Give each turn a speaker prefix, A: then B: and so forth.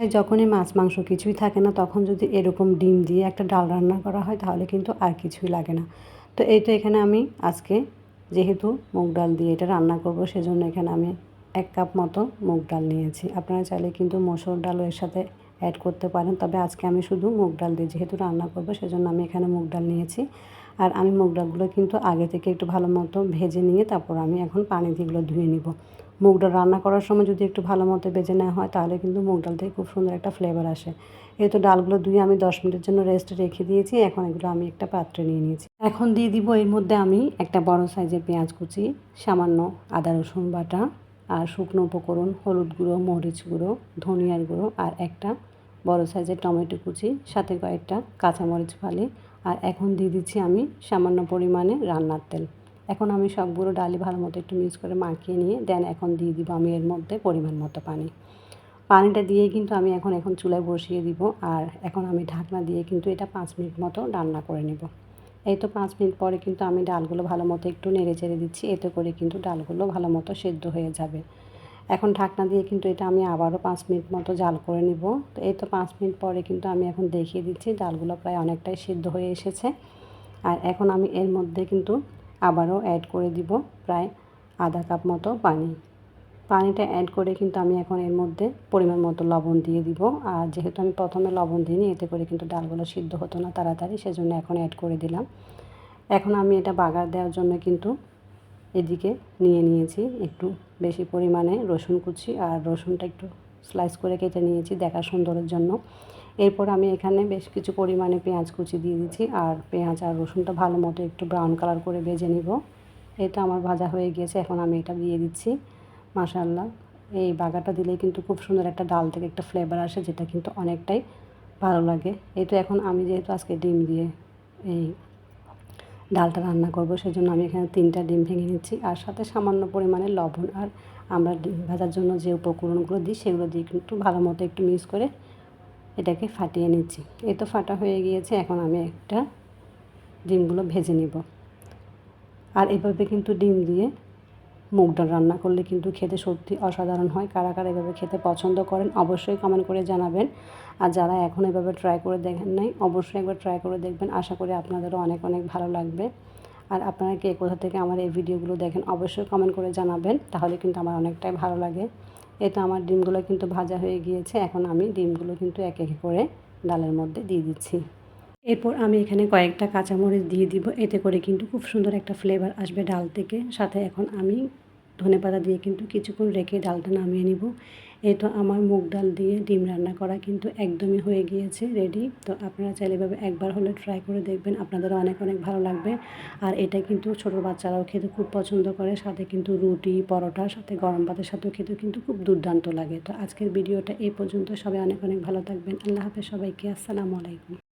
A: যখনই মাছ, মাংস কিছুই থাকে না, তখন যদি এরকম ডিম দিয়ে একটা ডাল রান্না করা হয়, তাহলে কিন্তু আর কিছুই লাগে না। তো এইটা এখানে আমি আজকে যেহেতু মুগ ডাল দিয়ে এটা রান্না করব, সেজন্য এখানে আমি এক কাপ মতো মুগ ডাল নিয়েছি। আপনারা চাইলে কিন্তু মসুর ডালও এর সাথে অ্যাড করতে পারেন। তবে আজকে আমি শুধু মুগ ডাল দিয়ে যেহেতু রান্না করব, সেজন্য আমি এখানে মুগ ডাল নিয়েছি। আর আমি মুগ ডালগুলো কিন্তু আগে থেকে একটু ভালো মতো ভেজে নিয়ে তারপর আমি এখন পানি দিয়ে এগুলো ধুয়ে নিব। মুগ ডাল রান্না করার সময় যদি একটু ভালো মতো ভেজে নেওয়া হয়, তাহলে কিন্তু মুগ ডাল থেকে খুব সুন্দর একটা ফ্লেভার আসে। এই তো ডালগুলো ধুয়ে আমি দশ মিনিটের জন্য রেস্টে রেখে দিয়েছি, এখন এগুলো আমি একটা পাত্রে নিয়ে নিয়েছি। এখন দিয়ে দিব এর মধ্যে আমি একটা বড় সাইজের পেঁয়াজ কুচি, সামান্য আদা, রসুন বাটা, আর শুকনো উপকরণ হলুদ গুঁড়ো, মরিচ গুঁড়ো, ধনিয়ার গুঁড়ো, আর একটা বড় সাইজের টমেটো কুচি, সাথে কয়েকটা কাঁচামরিচ ফালি, আর এখন দিয়ে দিচ্ছি আমি সামান্য পরিমাণে রান্নার তেল। এখন আমি সবগুলো ডালি ভালো মতো একটু মিক্স করে মাখিয়ে নিয়ে, দেন এখন দিয়ে দিব আমি এর মধ্যে পরিমাণ মতো পানি। পানিটা দিয়ে কিন্তু আমি এখন এখন চুলায় বসিয়ে দিব, আর এখন আমি ঢাকনা দিয়ে কিন্তু এটা পাঁচ মিনিট মতো রান্না করে নেব। এই তো পাঁচ মিনিট পরে কিন্তু আমি ডালগুলো ভালো মতো একটু নেড়ে চেড়ে দিচ্ছি, এতে করে কিন্তু ডালগুলো ভালো মতো সেদ্ধ হয়ে যাবে। এখন ঢাকনা দিয়ে কিন্তু এটা আমি আবারও পাঁচ মিনিট মতো জাল করে নিব। তো এই তো পাঁচ মিনিট পরে কিন্তু আমি এখন দেখিয়ে দিচ্ছি ডালগুলো প্রায় অনেকটাই সিদ্ধ হয়ে এসেছে। আর এখন আমি এর মধ্যে কিন্তু আবারও অ্যাড করে দিব প্রায় আধা কাপ মতো পানি। পানিটা অ্যাড করে কিন্তু আমি এখন এর মধ্যে পরিমাণ মতো লবণ দিয়ে দিব। আর যেহেতু আমি প্রথমে লবণ দিইনি, এতে করে কিন্তু ডালগুলো সিদ্ধ হতো না তাড়াতাড়ি, সেজন্য এখন অ্যাড করে দিলাম। এখন আমি এটা বাগার দেওয়ার জন্য কিন্তু এদিকে নিয়ে নিয়েছি একটু বেশি পরিমাণে রসুন কুচি আর রসুনটা একটু স্লাইস করে কেটে নিয়েছি দেখা সুন্দরের জন্য। এরপর আমি এখানে বেশ কিছু পরিমাণে পেঁয়াজ কুচি দিয়ে দিচ্ছি আর পেঁয়াজ আর রসুনটা ভালো মতো একটু ব্রাউন কালার করে ভেজে নিব। এটা আমার ভাজা হয়ে গিয়েছে, এখন আমি এটা দিয়ে দিচ্ছি। মাশাল্লাহ এই বাগাটা দিলেই কিন্তু খুব সুন্দর একটা ডাল থেকে একটা ফ্লেভার আসে যেটা কিন্তু অনেকটাই ভালো লাগে। এই তো এখন আমি যেহেতু আজকে ডিম দিয়ে এই ডালটা রান্না করব, সেজন্য আমি এখানে তিনটা ডিম ভেঙে নিচ্ছি। আর সাথে সামান্য পরিমাণে লবণ আর আমরা ডিম ভাজার জন্য যে উপকরণগুলো দিই, সেগুলো দিয়ে একটু ভালো মতো একটু মিক্স করে এটাকে ফাটিয়ে নিচ্ছি। এ তো ফাটা হয়ে গিয়েছে, এখন আমি একটা ডিমগুলো ভেজে নিব। আর এভাবে কিন্তু ডিম দিয়ে মুগ ডাল রান্না করলে কিন্তু খেতে সত্যি অসাধারণ হয়। কারা কারা এভাবে খেতে পছন্দ করেন অবশ্যই কমেন্ট করে জানাবেন। আর যারা এখন এভাবে ট্রাই করে দেখেন নাই, অবশ্যই একবার ট্রাই করে দেখবেন। আশা করি আপনাদেরও অনেক অনেক ভালো লাগবে। আর আপনারা কে কোথা থেকে আমার এই ভিডিওগুলো দেখেন অবশ্যই কমেন্ট করে জানাবেন। তাহলে কিন্তু আমার অনেকটাই ভালো লাগে। এতে আমার ডিমগুলো কিন্তু ভাজা হয়ে গিয়েছে। এখন আমি ডিমগুলো কিন্তু এক এক করে ডালের মধ্যে দিয়ে দিচ্ছি। এরপর আমি এখানে কয়েকটা কাঁচামরিচ দিয়ে দিব। এতে করে কিন্তু খুব সুন্দর একটা ফ্লেভার আসবে ডাল থেকে। সাথে এখন আমি ধনে পাতা দিয়ে কিন্তু কিছুক্ষণ রেখে ডালটা নামিয়ে নিব। এই তো আমার মুগ ডাল দিয়ে ডিম রান্না করা কিন্তু একদমই হয়ে গিয়েছে রেডি তো আপনারা চাইলে এভাবে একবার হলে ট্রাই করে দেখবেন। আপনাদেরও অনেক অনেক ভালো লাগবে। আর এটা কিন্তু ছোটো বাচ্চারাও খেতে খুব পছন্দ করে। সাথে কিন্তু রুটি, পরোটা, সাথে গরম ভাতের সাথেও খেতে কিন্তু খুব দুর্দান্ত লাগে। তো আজকের ভিডিওটা এই পর্যন্ত। সবাই অনেক অনেক ভালো থাকবেন। আল্লাহ হাফেজ সবাইকে। আসসালামু আলাইকুম।